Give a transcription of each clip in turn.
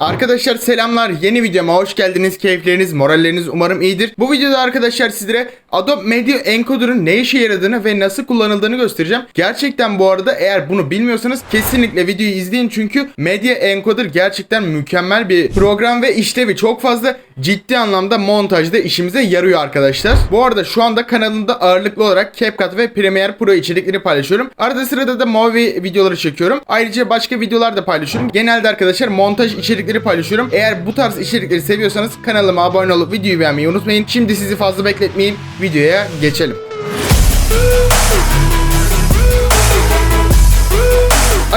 Arkadaşlar selamlar. Yeni videoma hoş geldiniz. Keyifleriniz, moralleriniz umarım iyidir. Bu videoda arkadaşlar sizlere Adobe Media Encoder'ın ne işe yaradığını ve nasıl kullanıldığını göstereceğim. Gerçekten bu arada eğer bunu bilmiyorsanız kesinlikle videoyu izleyin çünkü Media Encoder gerçekten mükemmel bir program ve işlevi çok fazla ciddi anlamda montajda işimize yarıyor arkadaşlar. Bu arada şu anda kanalımda ağırlıklı olarak CapCut ve Premiere Pro içerikleri paylaşıyorum. Arada sırada da movie videoları çekiyorum. Ayrıca başka videolar da paylaşıyorum. Genelde arkadaşlar montaj içerikleri paylaşıyorum. Eğer bu tarz içerikleri seviyorsanız kanalıma abone olup videoyu beğenmeyi unutmayın. Şimdi sizi fazla bekletmeyeyim. Videoya geçelim.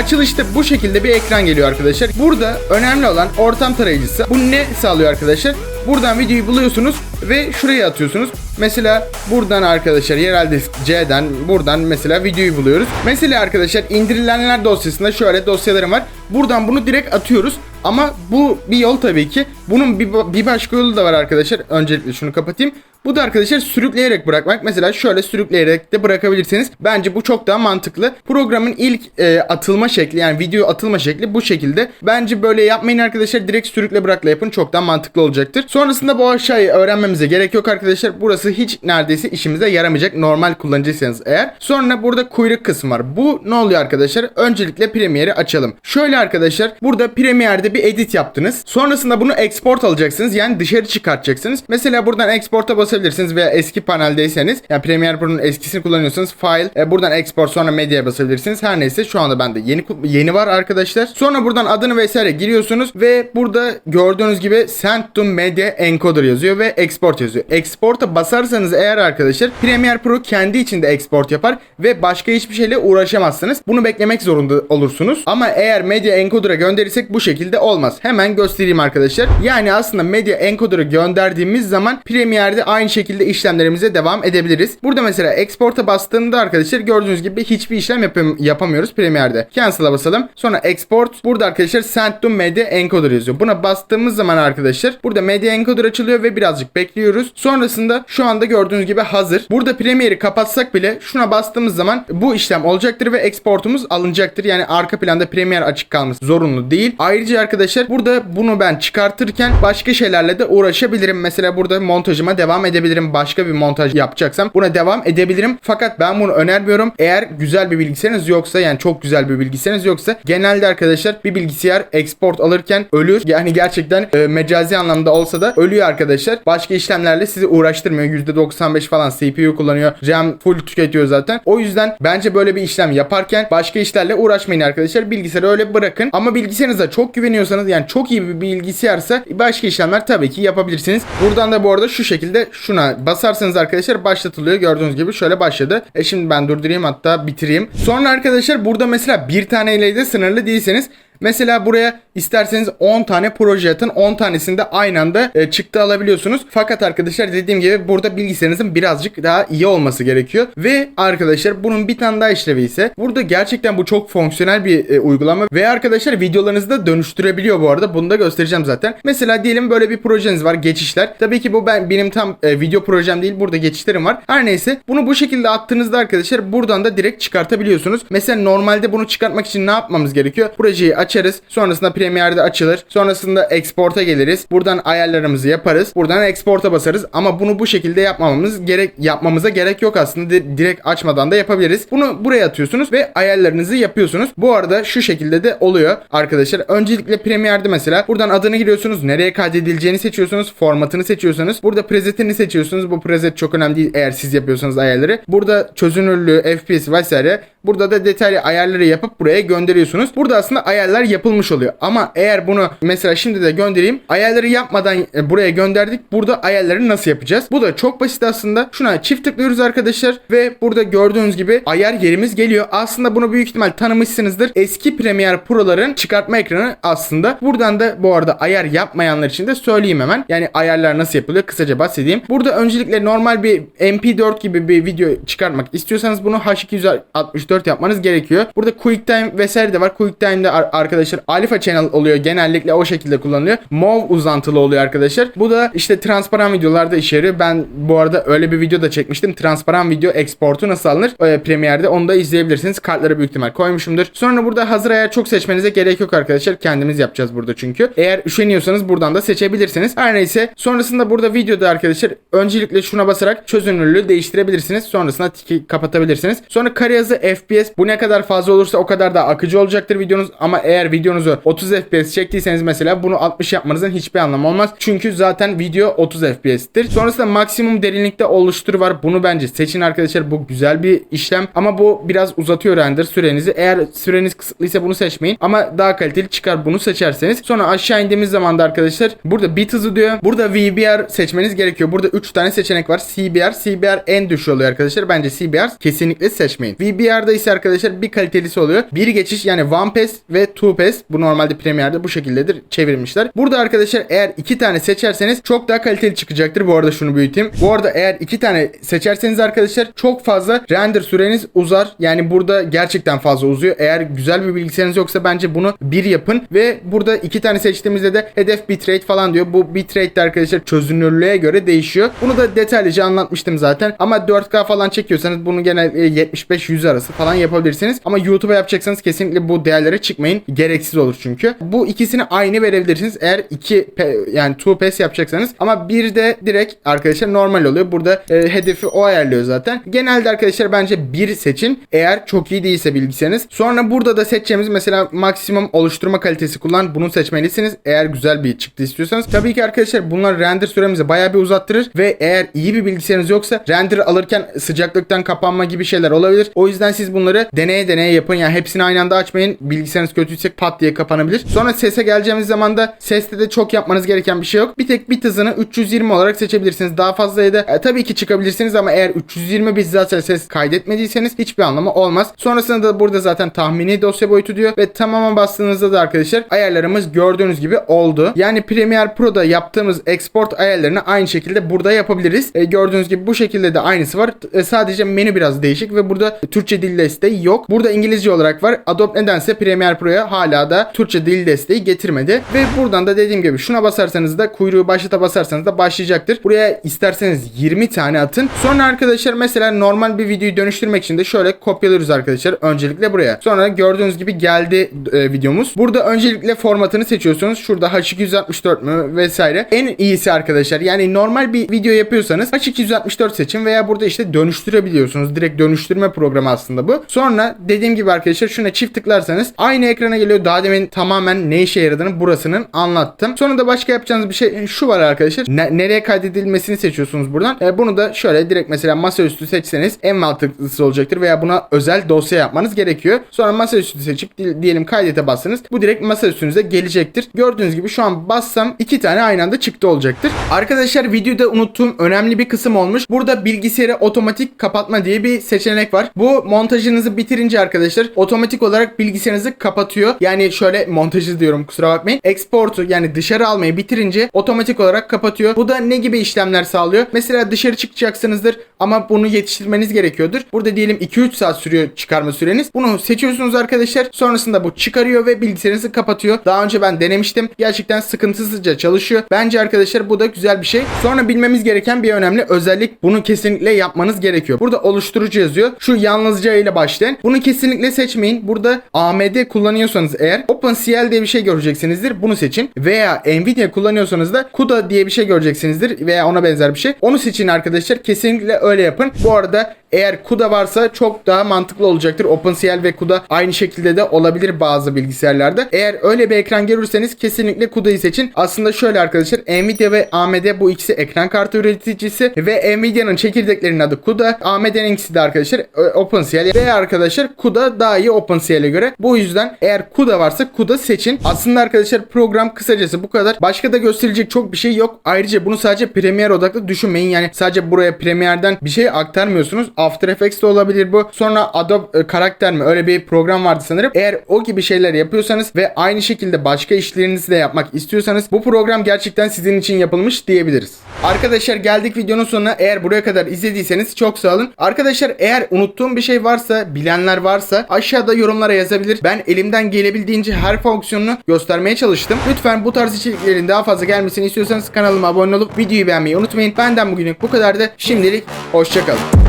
Açılışta bu şekilde bir ekran geliyor arkadaşlar. Burada önemli olan ortam tarayıcısı. Bu ne sağlıyor arkadaşlar? Buradan videoyu buluyorsunuz ve şuraya atıyorsunuz. Mesela buradan arkadaşlar yerel disk C'den buradan mesela videoyu buluyoruz. Mesela arkadaşlar indirilenler dosyasında şöyle dosyalarım var. Buradan bunu direkt atıyoruz. Ama bu bir yol tabii ki. Bunun bir, bir başka yolu da var arkadaşlar. Öncelikle şunu kapatayım. Bu da arkadaşlar sürükleyerek bırakmak. Mesela şöyle sürükleyerek de bırakabilirsiniz. Bence bu çok daha mantıklı. Programın ilk e, atılma şekli yani video atılma şekli bu şekilde. Bence böyle yapmayın arkadaşlar. Direkt sürükle bırakla yapın. Çok daha mantıklı olacaktır. Sonrasında bu aşağıyı öğrenmemize gerek yok arkadaşlar. Burası hiç neredeyse işimize yaramayacak. Normal kullanıcıysanız eğer. Sonra burada kuyruk kısmı var. Bu ne oluyor arkadaşlar? Öncelikle Premiere'i açalım. Şöyle arkadaşlar. Burada Premiere'de bir edit yaptınız. Sonrasında bunu export alacaksınız. Yani dışarı çıkartacaksınız. Mesela buradan export'a basabilirsiniz veya eski paneldeyseniz yani Premiere Pro'nun eskisini kullanıyorsanız file e, buradan export sonra medyaya basabilirsiniz. Her neyse şu anda bende yeni yeni var arkadaşlar. Sonra buradan adını vesaire giriyorsunuz ve burada gördüğünüz gibi send to media encoder yazıyor ve export yazıyor. Export'a basarsanız eğer arkadaşlar Premiere Pro kendi içinde export yapar ve başka hiçbir şeyle uğraşamazsınız. Bunu beklemek zorunda olursunuz. Ama eğer media encoder'a gönderirsek bu şekilde olmaz. Hemen göstereyim arkadaşlar. Yani aslında media encoder'ı gönderdiğimiz zaman Premiere'de aynı şekilde işlemlerimize devam edebiliriz. Burada mesela export'a bastığımda arkadaşlar gördüğünüz gibi hiçbir işlem yapam- yapamıyoruz Premiere'de. Cancel'a basalım. Sonra export. Burada arkadaşlar send to media encoder yazıyor. Buna bastığımız zaman arkadaşlar burada media encoder açılıyor ve birazcık bekliyoruz. Sonrasında şu anda gördüğünüz gibi hazır. Burada Premiere'i kapatsak bile şuna bastığımız zaman bu işlem olacaktır ve exportumuz alınacaktır. Yani arka planda Premiere açık kalması zorunlu değil. Ayrıca arkadaşlar burada bunu ben çıkartırken başka şeylerle de uğraşabilirim. Mesela burada montajıma devam edebilirim. Başka bir montaj yapacaksam buna devam edebilirim. Fakat ben bunu önermiyorum. Eğer güzel bir bilgisayarınız yoksa yani çok güzel bir bilgisayarınız yoksa genelde arkadaşlar bir bilgisayar export alırken ölür. Yani gerçekten e, mecazi anlamda olsa da ölüyor arkadaşlar. Başka işlemlerle sizi uğraştırmıyor. %95 falan CPU kullanıyor. RAM full tüketiyor zaten. O yüzden bence böyle bir işlem yaparken başka işlerle uğraşmayın arkadaşlar. Bilgisayarı öyle bırakın. Ama bilgisayarınıza çok güveniyorsanız yani çok iyi bir bilgisayarsa başka işlemler tabii ki yapabilirsiniz. Buradan da bu arada şu şekilde şuna basarsanız arkadaşlar başlatılıyor. Gördüğünüz gibi şöyle başladı. E şimdi ben durdurayım hatta bitireyim. Sonra arkadaşlar burada mesela bir taneyle de sınırlı değilseniz Mesela buraya isterseniz 10 tane proje atın. 10 tanesini de aynı anda e, çıktı alabiliyorsunuz. Fakat arkadaşlar dediğim gibi burada bilgisayarınızın birazcık daha iyi olması gerekiyor. Ve arkadaşlar bunun bir tane daha işlevi ise burada gerçekten bu çok fonksiyonel bir e, uygulama. Ve arkadaşlar videolarınızı da dönüştürebiliyor bu arada. Bunu da göstereceğim zaten. Mesela diyelim böyle bir projeniz var geçişler. Tabii ki bu ben benim tam e, video projem değil. Burada geçişlerim var. Her neyse bunu bu şekilde attığınızda arkadaşlar buradan da direkt çıkartabiliyorsunuz. Mesela normalde bunu çıkartmak için ne yapmamız gerekiyor? Projeyi açarız. Sonrasında Premiere'de açılır. Sonrasında export'a geliriz. Buradan ayarlarımızı yaparız. Buradan export'a basarız. Ama bunu bu şekilde yapmamamız gerek yapmamıza gerek yok aslında. Di- direkt açmadan da yapabiliriz. Bunu buraya atıyorsunuz ve ayarlarınızı yapıyorsunuz. Bu arada şu şekilde de oluyor arkadaşlar. Öncelikle Premiere'de mesela buradan adını giriyorsunuz. Nereye kaydedileceğini seçiyorsunuz. Formatını seçiyorsunuz. Burada presetini seçiyorsunuz. Bu preset çok önemli değil eğer siz yapıyorsanız ayarları. Burada çözünürlüğü, FPS vesaire. Burada da detaylı ayarları yapıp buraya gönderiyorsunuz. Burada aslında ayarlar yapılmış oluyor. Ama eğer bunu mesela şimdi de göndereyim. Ayarları yapmadan e, buraya gönderdik. Burada ayarları nasıl yapacağız? Bu da çok basit aslında. Şuna çift tıklıyoruz arkadaşlar ve burada gördüğünüz gibi ayar yerimiz geliyor. Aslında bunu büyük ihtimal tanımışsınızdır. Eski Premiere Pro'ların çıkartma ekranı aslında. Buradan da bu arada ayar yapmayanlar için de söyleyeyim hemen. Yani ayarlar nasıl yapılıyor kısaca bahsedeyim. Burada öncelikle normal bir MP4 gibi bir video çıkartmak istiyorsanız bunu H264 yapmanız gerekiyor. Burada QuickTime vesaire de var. QuickTime'de ar- arkadaşlar Alpha Channel oluyor. Genellikle o şekilde kullanılıyor. Mov uzantılı oluyor arkadaşlar. Bu da işte transparan videolarda işe yarıyor. Ben bu arada öyle bir video da çekmiştim. Transparan video exportu nasıl alınır? E, Premiere'de onu da izleyebilirsiniz. Kartları büyük ihtimal koymuşumdur. Sonra burada hazır ayar çok seçmenize gerek yok arkadaşlar. Kendimiz yapacağız burada çünkü. Eğer üşeniyorsanız buradan da seçebilirsiniz. Her neyse. Sonrasında burada videoda arkadaşlar öncelikle şuna basarak çözünürlüğü değiştirebilirsiniz. Sonrasında tiki kapatabilirsiniz. Sonra kare hızı FPS bu ne kadar fazla olursa o kadar da akıcı olacaktır videonuz. Ama eğer videonuzu 30 FPS çektiyseniz mesela bunu 60 yapmanızın hiçbir anlamı olmaz. Çünkü zaten video 30 FPS'tir. Sonrasında maksimum derinlikte oluştur var. Bunu bence seçin arkadaşlar. Bu güzel bir işlem. Ama bu biraz uzatıyor render sürenizi. Eğer süreniz kısıtlıysa bunu seçmeyin. Ama daha kaliteli çıkar bunu seçerseniz. Sonra aşağı indiğimiz zaman da arkadaşlar burada bit hızı diyor. Burada VBR seçmeniz gerekiyor. Burada 3 tane seçenek var. CBR. CBR en düşük oluyor arkadaşlar. Bence CBR kesinlikle seçmeyin. VBR'da ise arkadaşlar bir kalitelisi oluyor. Bir geçiş yani One Pass ve Two Pass. Bu normalde Premiere'de bu şekildedir. Çevirmişler. Burada arkadaşlar eğer iki tane seçerseniz çok daha kaliteli çıkacaktır. Bu arada şunu büyüteyim. Bu arada eğer iki tane seçerseniz arkadaşlar çok fazla render süreniz uzar. Yani burada gerçekten fazla uzuyor. Eğer güzel bir bilgisayarınız yoksa bence bunu bir yapın ve burada iki tane seçtiğimizde de hedef bitrate falan diyor. Bu bitrate de arkadaşlar çözünürlüğe göre değişiyor. Bunu da detaylıca anlatmıştım zaten. Ama 4K falan çekiyorsanız bunu genelde 75-100 arası falan yapabilirsiniz. Ama YouTube'a yapacaksanız kesinlikle bu değerlere çıkmayın. Gereksiz olur çünkü. Bu ikisini aynı verebilirsiniz. Eğer iki yani two pass yapacaksanız ama bir de direkt arkadaşlar normal oluyor. Burada e, hedefi o ayarlıyor zaten. Genelde arkadaşlar bence bir seçin. Eğer çok iyi değilse bilgisayarınız. Sonra burada da seçeceğimiz mesela maksimum oluşturma kalitesi kullan. Bunu seçmelisiniz. Eğer güzel bir çıktı istiyorsanız. Tabii ki arkadaşlar bunlar render süremizi bayağı bir uzattırır ve eğer iyi bir bilgisayarınız yoksa render alırken sıcaklıktan kapanma gibi şeyler olabilir. O yüzden siz bunları deneye deneye yapın. Yani hepsini aynı anda açmayın. Bilgisayarınız kötüyse pat diye kapanabilir. Sonra sese geleceğimiz zaman da seste de çok yapmanız gereken bir şey yok. Bir tek bit hızını 320 olarak seçebilirsiniz. Daha fazlaya da e, tabii ki çıkabilirsiniz ama eğer 320 bit zaten ses kaydetmediyseniz hiçbir anlamı olmaz. Sonrasında da burada zaten tahmini dosya boyutu diyor ve tamamen bastığınızda da arkadaşlar ayarlarımız gördüğünüz gibi oldu. Yani Premiere Pro'da yaptığımız export ayarlarını aynı şekilde burada yapabiliriz. E, gördüğünüz gibi bu şekilde de aynısı var. E, sadece menü biraz değişik ve burada Türkçe dil desteği yok. Burada İngilizce olarak var. Adobe nedense Premiere Pro'ya hala da Türkçe dil desteği getirmedi. Ve buradan da dediğim gibi şuna basarsanız da kuyruğu başlata basarsanız da başlayacaktır. Buraya isterseniz 20 tane atın. Sonra arkadaşlar mesela normal bir videoyu dönüştürmek için de şöyle kopyalıyoruz arkadaşlar. Öncelikle buraya. Sonra gördüğünüz gibi geldi e, videomuz. Burada öncelikle formatını seçiyorsunuz. Şurada H264 mü vesaire. En iyisi arkadaşlar. Yani normal bir video yapıyorsanız H264 seçin veya burada işte dönüştürebiliyorsunuz. Direkt dönüştürme programı aslında bu. Sonra dediğim gibi arkadaşlar şuna çift tıklarsanız aynı ekrana geliyor. Daha demin tamamen ne işe yaradığını burasının anlattım. Sonra da başka yapacağınız bir şey şu var arkadaşlar. Ne- nereye kaydedilmesini seçiyorsunuz buradan. E, bunu da şöyle direkt mesela masaüstü seçseniz en mantıklısı olacaktır veya buna özel dosya yapmanız gerekiyor. Sonra masaüstü seçip di- diyelim kaydete bastınız. Bu direkt masaüstünüze gelecektir. Gördüğünüz gibi şu an bassam iki tane aynı anda çıktı olacaktır. Arkadaşlar videoda unuttuğum önemli bir kısım olmuş. Burada bilgisayarı otomatik kapatma diye bir seçenek var. Bu montajınızı bitirince arkadaşlar otomatik olarak bilgisayarınızı kapatıyor. Yani şöyle montajı diyorum kusura bakmayın. Export'u yani dışarı almayı bitirince otomatik olarak kapatıyor. Bu da ne gibi işlemler sağlıyor? Mesela dışarı çıkacaksınızdır ama bunu yetiştirmeniz gerekiyordur. Burada diyelim 2-3 saat sürüyor çıkarma süreniz. Bunu seçiyorsunuz arkadaşlar. Sonrasında bu çıkarıyor ve bilgisayarınızı kapatıyor. Daha önce ben denemiştim. Gerçekten sıkıntısızca çalışıyor. Bence arkadaşlar bu da güzel bir şey. Sonra bilmemiz gereken bir önemli özellik. Bunu kesinlikle yapmanız gerekiyor. Burada oluşturucu yazıyor. Şu yalnızca ile başlayan. Bunu kesinlikle seçmeyin. Burada AMD kullanıyorsanız eğer OpenCL diye bir şey göreceksinizdir. Bunu seçin. Veya Nvidia kullanıyorsanız da CUDA diye bir şey göreceksinizdir. Veya ona benzer bir şey. Onu seçin arkadaşlar. Kesinlikle öyle yapın. Bu arada eğer CUDA varsa çok daha mantıklı olacaktır. OpenCL ve CUDA aynı şekilde de olabilir bazı bilgisayarlarda. Eğer öyle bir ekran görürseniz kesinlikle CUDA'yı seçin. Aslında şöyle arkadaşlar Nvidia ve AMD bu ikisi ekran kartı üreticisi ve Nvidia'nın çekirdeklerinin adı CUDA. AMD'ninkisi de arkadaşlar e, OpenCL ve arkadaşlar CUDA daha iyi OpenCL'e göre. Bu yüzden eğer CUDA varsa CUDA seçin. Aslında arkadaşlar program kısacası bu kadar. Başka da gösterilecek çok bir şey yok. Ayrıca bunu sadece Premiere odaklı düşünmeyin. Yani sadece buraya Premiere'den bir şey aktarmıyorsunuz. After Effects de olabilir bu. Sonra Adobe e, karakter mi öyle bir program vardı sanırım. Eğer o gibi şeyler yapıyorsanız ve aynı şekilde başka işlerinizi de yapmak istiyorsanız bu program gerçekten sizin için yapılmış diyebiliriz. Arkadaşlar geldik videonun sonuna. Eğer buraya kadar izlediyseniz çok sağ olun. Arkadaşlar eğer unuttuğum bir şey varsa, bilenler varsa aşağıda yorumlara yazabilir. Ben elimden gelebildiğince her fonksiyonunu göstermeye çalıştım. Lütfen bu tarz içeriklerin daha fazla gelmesini istiyorsanız kanalıma abone olup videoyu beğenmeyi unutmayın. Benden bugünlük bu kadardı. Şimdilik hoşçakalın.